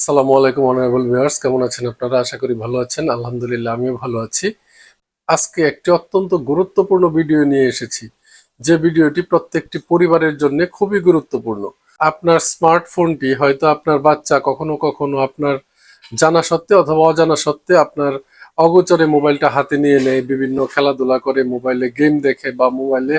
আসসালামু আলাইকুম, honourable viewers. কেমন আছেন আপনারা? আশা করি ভালো আছেন। আলহামদুলিল্লাহ, আমিও ভালো আছি। আজকে একটি অত্যন্ত গুরুত্বপূর্ণ ভিডিও নিয়ে এসেছি। যে ভিডিওটি প্রত্যেকটি পরিবারের জন্য খুবই গুরুত্বপূর্ণ। আপনার স্মার্টফোনটি হয়তো আপনার বাচ্চা কখনো কখনো আপনার জানা সত্ত্বে অথবা অজানা সত্ত্বে আপনার অগোচরে মোবাইলটা হাতে নিয়ে নেয়, বিভিন্ন খেলাধুলা করে মোবাইলে গেম দেখে বা মোবাইলে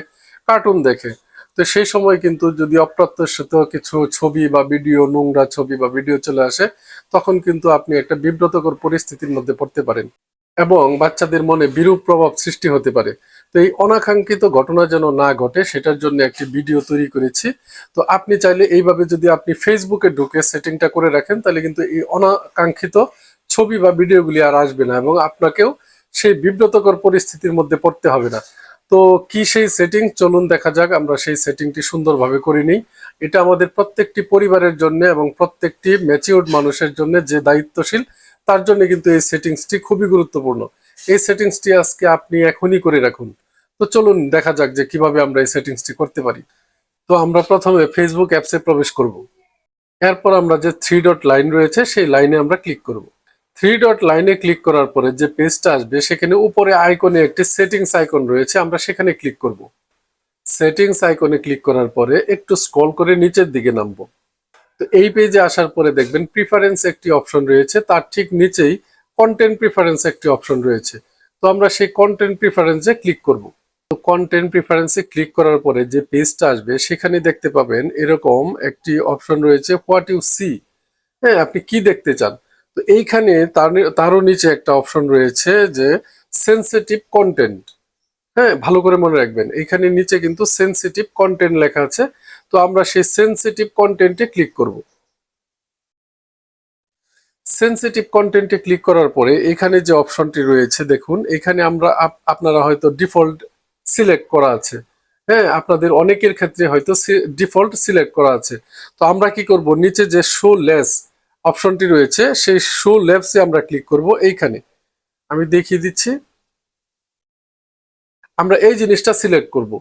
কার্টুন দেখে। তো সেই সময় কিন্তু যদি অপ্রত্যাশিত কিছু ছবি বা ভিডিও, নোংরা ছবি বা ভিডিও চলে আসে, তখন কিন্তু আপনি একটা বিব্রতকর পরিস্থিতির মধ্যে পড়তে পারেন এবং বাচ্চাদের মনে বিরূপ প্রভাব সৃষ্টি হতে পারে। তো এই অনাকাঙ্ক্ষিত ঘটনা যেন না ঘটে, সেটার জন্য একটি ভিডিও তৈরি করেছি। তো আপনি চাইলে এইভাবে যদি আপনি ফেসবুকে ঢুকে সেটিংটা করে রাখেন, তাহলে কিন্তু এই অনাকাঙ্ক্ষিত ছবি বা ভিডিওগুলি আর আসবে না এবং আপনাকেও সেই বিব্রতকর পরিস্থিতির মধ্যে পড়তে হবে না। তো কি সেই সেটিং চলুন দেখা যাক, আমরা সেই সেটিংটি সুন্দরভাবে করে নিই। এটা আমাদের প্রত্যেকটি পরিবারের জন্য এবং প্রত্যেকটি ম্যাচিউর্ড মানুষের জন্য যে দায়িত্বশীল, তার জন্য কিন্তু এই সেটিংসটি খুবই গুরুত্বপূর্ণ। এই সেটিংসটি আজকে আপনি এখনই করে রাখুন। তো চলুন দেখা যাক যে কীভাবে আমরা এই সেটিংসটি করতে পারি। তো আমরা প্রথমে ফেসবুক অ্যাপসে প্রবেশ করব। এরপর আমরা যে থ্রি ডট লাইন রয়েছে, সেই লাইনে আমরা ক্লিক করব। থ্রি ডট লাইনে ক্লিক করার পরে যে পেজটা আসবে, সেখানে উপরে আইকনে একটি সেটিংস আইকন রয়েছে, আমরা সেখানে ক্লিক করব। সেটিংস আইকনে ক্লিক করার পরে একটু স্ক্রল করে নিচের দিকে নামবো। তো এই পেজে আসার পরে দেখবেন প্রিফারেন্স একটি অপশন রয়েছে, তার ঠিক নিচেই কন্টেন্ট প্রিফারেন্স একটি অপশন রয়েছে। তো আমরা সেই কন্টেন্ট প্রিফারেন্সে ক্লিক করব। তো কন্টেন্ট প্রিফারেন্সে ক্লিক করার পরে যে পেজটা আসবে, সেখানে দেখতে পাবেন এরকম একটি অপশন রয়েছে হোয়াট ইউ সি হ্যাঁ আপনি কি দেখতে চান? তো এইখানে তার তারও নিচে একটা অপশন রয়েছে যে সেন্সিটিভ কন্টেন্ট হ্যাঁ ভালো করে মনে রাখবেন। এইখানে নিচে কিন্তু সেন্সিটিভ কন্টেন্ট লেখা আছে। তো আমরা সেই সেন্সিটিভ কন্টেন্টে ক্লিক করব। সেন্সিটিভ কন্টেন্টে ক্লিক করার পরে এখানে যে অপশনটি রয়েছে, দেখুন, এখানে আমরা আপ- আপনারা হয়তো ডিফল্ট সিলেক্ট করা আছে। হ্যাঁ আপনাদের অনেকের ক্ষেত্রে হয়তো ডিফল্ট সিলেক্ট করা আছে। তো আমরা কি করব? নিচে যে শো লেস অপশনটি রয়েছে, সেই শো লেফসে আমরা ক্লিক করব এইখানে। আমি দেখিয়ে দিচ্ছি। আমরা এই জিনিসটা সিলেক্ট করব।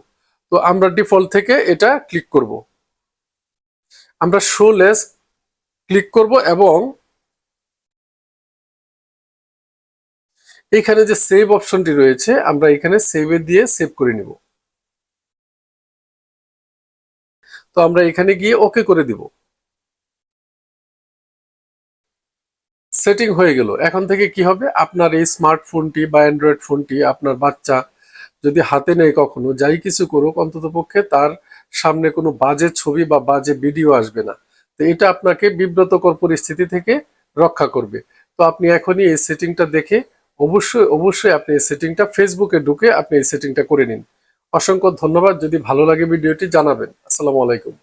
তো আমরা ডিফল্ট থেকে এটা ক্লিক করব। আমরা শো লেস ক্লিক করব এবং এখানে যে সেভ অপশনটি রয়েছে, আমরা এখানে সেভে দিয়ে সেভ করে নিব। তো আমরা এখানে গিয়ে ওকে করে দিব। সেটিং হয়ে গেল। এখন থেকে কি হবে? আপনার এই স্মার্টফোনটি বা অ্যান্ড্রয়েড ফোনটি আপনার বাচ্চা যদি হাতে নেই কখনো, যাই কিছু করুক, অন্তত পক্ষে তার সামনে কোনো বাজে ছবি বা বাজে ভিডিও আসবে না। তো এটা আপনাকে বিব্রতকর পরিস্থিতি থেকে রক্ষা করবে। তো আপনি এখনই এই সেটিংটা দেখে অবশ্যই অবশ্যই আপনি এই সেটিংটা ফেসবুকে ঢুকে আপনি এই সেটিংটা করে নিন। অসংখ্য ধন্যবাদ। যদি ভালো লাগে ভিডিওটি জানাবেন। আসসালামু আলাইকুম।